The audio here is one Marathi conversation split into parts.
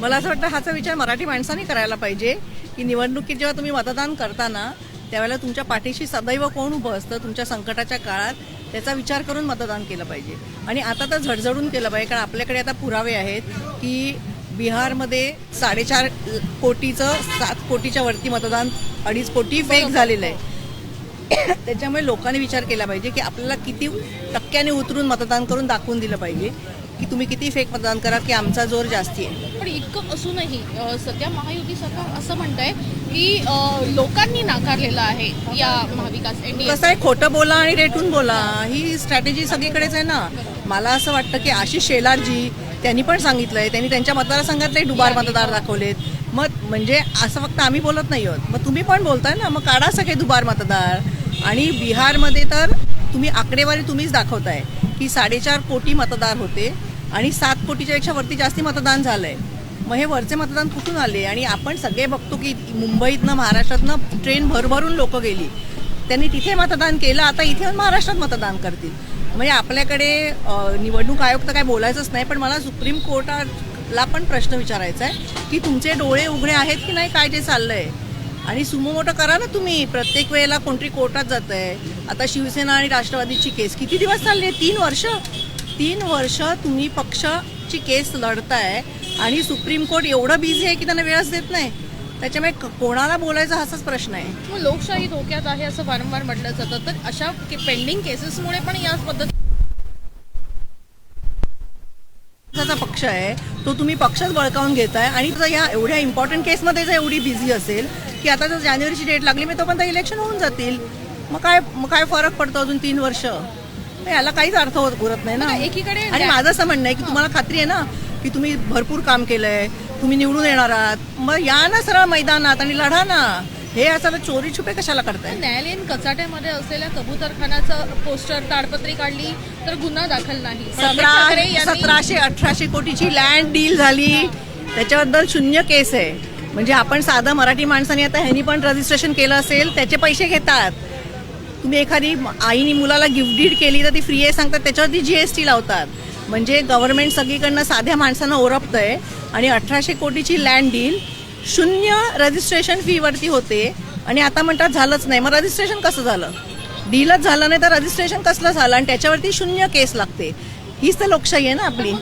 मला असं वाटतं हाचा विचार मराठी माणसांनी करायला पाहिजे की निवडणुकीत जेव्हा तुम्ही मतदान करताना त्यावेळेला तुमच्या पाठीशी सदैव कोण उभं असतं तुमच्या संकटाच्या काळात त्याचा विचार करून मतदान केलं पाहिजे. आणि आता तर झडझडून केलं पाहिजे कारण आपल्याकडे आता पुरावे आहेत की बिहारमध्ये साडेचार कोटीचं सात कोटीच्या वरती मतदान अडीच कोटी फेक झालेलं आहे. त्याच्यामुळे लोकांनी विचार केला पाहिजे की आपल्याला किती टक्क्याने उतरून मतदान करून दाखवून दिलं पाहिजे. की तुम्ही किती फेक मतदान करा की आमचा जोर जास्ती आहे? पण इतकं असूनही सध्या महायुती सरकार असं म्हणतंय की लोकांनी नाकारलेलं आहे या महाविकास कसं आहे खोटं बोला आणि रेटून बोला ही स्ट्रॅटेजी सगळीकडेच आहे ना. मला असं वाटतं की आशिष शेलारजी त्यांनी पण सांगितलंय त्यांनी त्यांच्या मतदारसंघातले डुबार मतदार दाखवलेत. मग म्हणजे असं फक्त आम्ही बोलत नाही आहोत. मग तुम्ही पण बोलताय ना मग काढा सगळे दुबार मतदार. आणि बिहारमध्ये तर तुम्ही आकडेवारी तुम्हीच दाखवताय की साडेचार कोटी मतदार होते. आणि सात कोटीच्या पेक्षा वरती जास्ती मतदान झालंय. मग हे वरचे मतदान कुठून आले? आणि आपण सगळे बघतो की मुंबईतनं महाराष्ट्रातनं ट्रेन भरभरून लोक गेली. त्यांनी तिथे मतदान केलं आता इथे महाराष्ट्रात मतदान करतील. म्हणजे आपल्याकडे निवडणूक आयोग तर काय बोलायचंच नाही पण मला सुप्रीम कोर्टाला पण प्रश्न विचारायचा आहे की तुमचे डोळे उघडे आहेत की नाही? काय जे आहे आणि सुमो मोठं करा ना तुम्ही. प्रत्येक वेळेला कोणतरी कोर्टात जात आहे आता शिवसेना आणि राष्ट्रवादीची केस किती दिवस चालली आहे? तीन वर्ष? तीन वर्ष तुम्ही पक्षाची केस लढताय आणि सुप्रीम कोर्ट एवढं बिझी आहे की त्यांना वेळच देत नाही? त्याच्यामुळे कोणाला बोलायचा हाच प्रश्न आहे. मग लोकशाही धोक्यात आहे असं वारंवार म्हटलं जातं. तर अशा पेंडिंग केसेसमुळे पण याच पद्धती पक्ष आहे. तो तुम्ही पक्षच बळकावून घेताय आणि जर या एवढ्या इम्पॉर्टंट केसमध्ये जर एवढी बिझी असेल की आता जर जानेवारीची डेट लागली मी तोपर्यंत इलेक्शन होऊन जातील. मग काय मग काय फरक पडतो अजून तीन वर्ष? मग याला काहीच अर्थ होत उरत नाही ना. एकीकडे आणि माझं असं म्हणणं आहे की तुम्हाला खात्री आहे ना की तुम्ही भरपूर काम केलंय तुम्ही निवडून येणार आहात. मग या ना सरळ मैदानात आणि लढा ना. हे असं चोरी छुपे कशाला करताय? न्यायालयीन कचाट्यामध्ये असलेल्या कबूतरखानाचं पोस्टर ताडपत्री काढली तर गुन्हा दाखल नाही. पण अमित सतरा यांनी सतराशे अठराशे कोटीची लँड डील झाली. त्याच्याबद्दल शून्य केस आहे. म्हणजे आपण साधं मराठी माणसाने आता ह्यांनी पण रजिस्ट्रेशन केलं असेल त्याचे पैसे घेतात. तुम्ही एखादी आईनी मुलाला गिफ्ट डीड केली तर ती फ्री आहे सांगतात त्याच्यावरती जी एस टी लावतात. म्हणजे गव्हर्नमेंट सगळीकडनं साध्या माणसांना आहे आणि अठराशे कोटीची लँड डील शून्य रजिस्ट्रेशन फीवरती होते. आणि आता म्हणतात झालंच नाही. मग रजिस्ट्रेशन कसं झालं? डीलच झालं नाही तर रजिस्ट्रेशन कसलं झालं? आणि त्याच्यावरती शून्य केस लागते. हीच तर लोकशाही आहे ना आपली.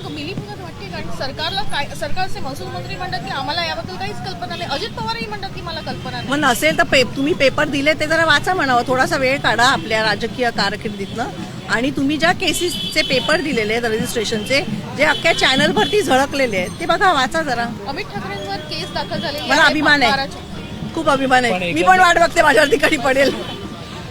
कारण सरकारला काय सरकारचे महसूल मंत्री म्हणतात की आम्हाला याबद्दल काहीच कल्पना नाही. अजित पवारही म्हणतात की मला कल्पना नाही. मग नसेल तर पे तुम्ही पेपर दिले ते जरा वाचा म्हणावं. थोडासा वेळ काढा आपल्या राजकीय कारकिर्दीतनं. आणि तुम्ही ज्या केसेसचे पेपर दिलेले आहेत रजिस्ट्रेशनचे जे अख्ख्या चॅनलवरती झळकलेले आहेत ते बघा वाचा जरा. अमित ठाकरेंवर केस दाखल झालेली मला आहे अभिमान आहे. खूप अभिमान पण आहे मी पण वाट बघते माझ्यावरती कधी पडेल.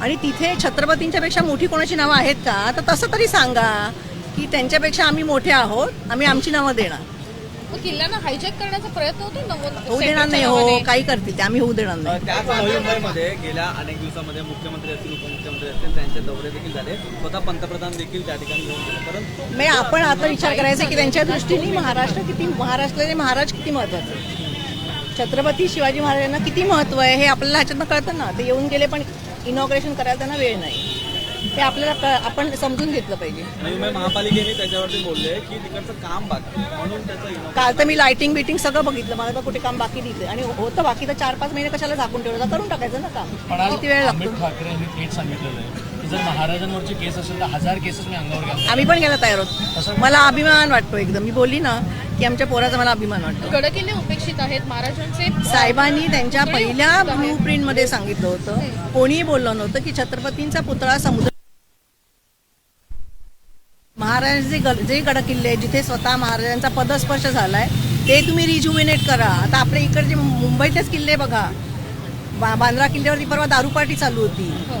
आणि तिथे छत्रपतींच्या पेक्षा मोठी कोणाची नावं आहेत का? तर तसं तरी सांगा की त्यांच्यापेक्षा आम्ही मोठे आहोत आम्ही आमची नावं देणार. मग किल्ल्यांना हायजॅक करण्याचा प्रयत्न होतो होऊ देणार नाही हो काही करतील ते आम्ही होऊ देणार नाही. त्याच नवी मुंबईमध्ये गेल्या अनेक दिवसामध्ये मुख्यमंत्री असतील उपमुख्यमंत्री असतील त्यांचे दौरे देखील झाले. स्वतः पंतप्रधान देखील त्या ठिकाणी येऊन गेले. परंतु म्हणजे आपण आता विचार करायचा की त्यांच्या दृष्टीने महाराष्ट्र किती महाराष्ट्राचे महाराज किती महत्त्वाचे. छत्रपती शिवाजी महाराजांना किती महत्त्व आहे हे आपल्याला ह्याच्यातनं कळतं ना? ते येऊन गेले पण इनॉग्रेशन करायला त्यांना वेळ नाही. ते आपल्याला आपण समजून घेतलं पाहिजे. महापालिकेने त्याच्यावरती बोलले की तिकडचं काम बाकी आहे. म्हणून त्याचं इनॉग्रेशन काल तर मी लाइटिंग बिटिंग सगळं बघितलं. मला तर कुठे काम बाकी दिसलं आणि होतं बाकी तर चार पाच महिने कशाला झाकून ठेवलं? तर करून टाकायचं ना पण काम आज किती वेळ लागतो? ठाकरे यांनी थेट सांगितलेलं आहे. जर महाराजांवरची केस असेल तर हजार केसेस मी अंगावर घालतो. आम्ही पण गेला तयार होतो मला अभिमान वाटतो एकदम. मी बोलली ना की आमच्या पोराचा मला अभिमान वाटतो. गडकिल्ले उपेक्षित आहेत महाराजांचे. साहेबांनी त्यांच्या पहिल्या. ब्लू प्रिंटमध्ये सांगितलं होतं. कोणीही बोललं नव्हतं की छत्रपतींचा पुतळा समुद्र महाराज जे गड जे गडकिल्ले जिथे स्वतः महाराजांचा पदस्पर्श झालाय ते तुम्ही रिज्युमिनेट करा. आता आपल्या इकडचे मुंबईतलेच किल्ले बघा. बांद्रा किल्ल्यावरती परवा दारू पार्टी चालू होती. हो.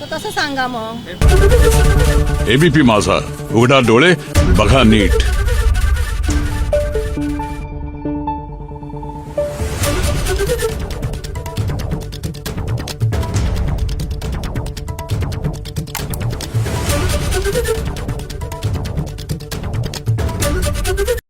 तर तसं सांगा मग. एबीपी माझा. उघडा डोळे बघा नीट.